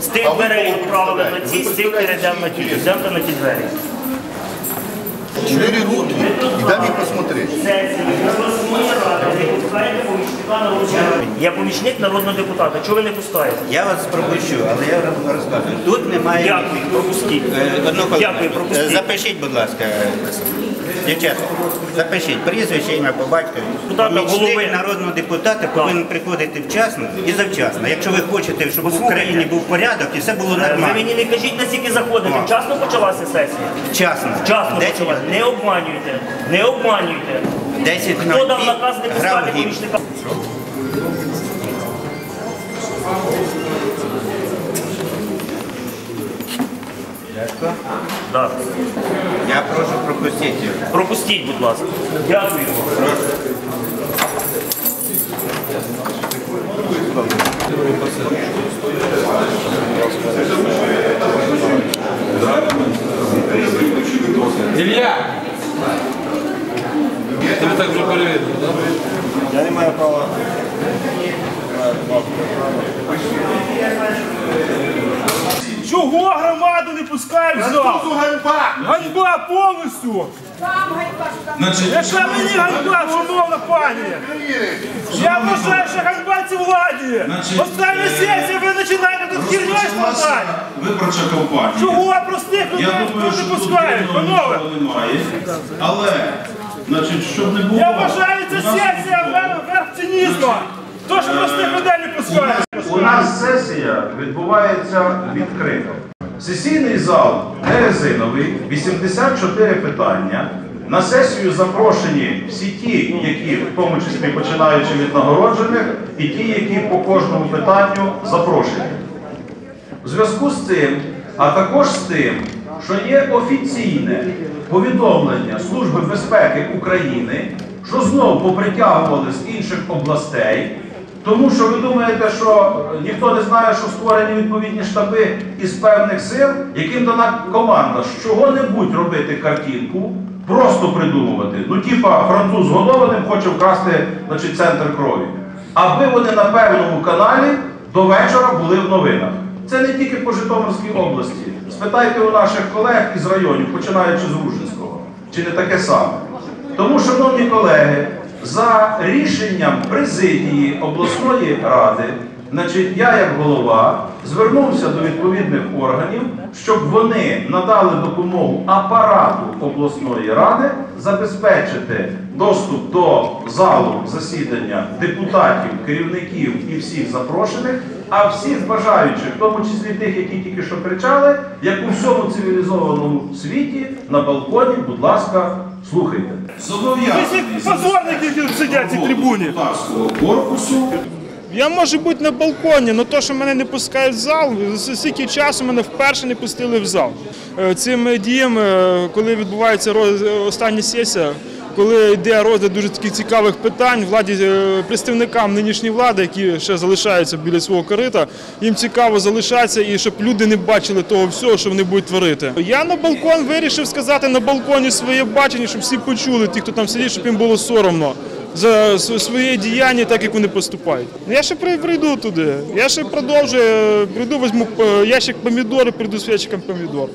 З тих дверей відправили на ці, з цих перейдемо на ті, йдемо на ті двері. Четыре руки. И дай мне посмотреть. Я помічник народного депутата. Чого ви не пускаєте? Я вас пропущу, але я вам розказую. Тут немає. Дякую, пропустіть. Е, Одну хвилину. Дякую, пропустіть. Е, Запишіть, будь ласка, дівчата, запишіть прізвище, ім'я по батькові. Депутата, Помічник народного депутата повинен приходити вчасно і завчасно. Якщо ви хочете, щоб в Україні був порядок і все було Ви нормально. мені не кажіть, наскільки заходите. Вчасно почалася сесія? Вчасно. Вчасно почалася. Не обманюйте. Не обманюйте. 10 Хто дав наказ не пускати помічника? Дядько, Так. Я прошу пропустити його. Пропустіть, будь ласка. Дякую. Ілля! Тебе так вже перевірили, так? Я не маю права. Чого громаду не пускають в зал? Ганьба повністю! Я ще мені ганьба, шановна пані! Я вважаю, що ганьба цій владі! Остання сесія, ви починаєте тут хірньою складати! Виборча кампанія. Чого простих людей Я думаю, хто що не пускають, панове? немає. Але, значить, щоб не було... Я вважаю, це сесія верх цинізму! То, що простих людей не пускають! У нас сесія відбувається відкрито. Сесійний зал не резиновий, 84 питання. На сесію запрошені всі ті, які, в тому числі починаючи від нагороджених, і ті, які по кожному питанню запрошені. У зв'язку з цим, а також з тим, що є офіційне повідомлення Служби безпеки України, що знову попритягували з інших областей, тому що ви думаєте, що ніхто не знає, що створені відповідні штаби із певних сил, яким дана команда з чого-небудь робити картинку, просто придумувати. Ну, типа, француз годованим хоче вкрасти значить, центр крові. Аби вони на певному каналі до вечора були в новинах. Це не тільки по Житомирській області. Спитайте у наших колег із районів, починаючи з Ружинського, чи не таке саме. Тому, шановні колеги, за рішенням президії обласної ради, значить, я як голова звернувся до відповідних органів, щоб вони надали допомогу апарату обласної ради забезпечити доступ до залу засідання депутатів, керівників і всіх запрошених, а всіх бажаючих, в тому числі тих, які тільки що кричали, як у всьому цивілізованому світі на балконі, будь ласка, слухайте. Ви позорники, сидять цій трибуні. корпусу Я можу бути на балконі, але то, що мене не пускають в зал, з скільки часу мене вперше не пустили в зал. Е, Цим дієм, е, коли відбувається остання сесія, коли йде розгляд дуже таких цікавих питань, владі е, представникам нинішньої влади, які ще залишаються біля свого корита, їм цікаво залишатися і щоб люди не бачили того всього, що вони будуть творити. Я на балкон вирішив сказати на балконі своє бачення, щоб всі почули, ті, хто там сидить, щоб їм було соромно за св- своє діяння, так як вони поступають. Ну, Я ще при- прийду туди. Я ще продовжую, е, прийду, візьму е, ящик помідор і прийду з ящиком помідор.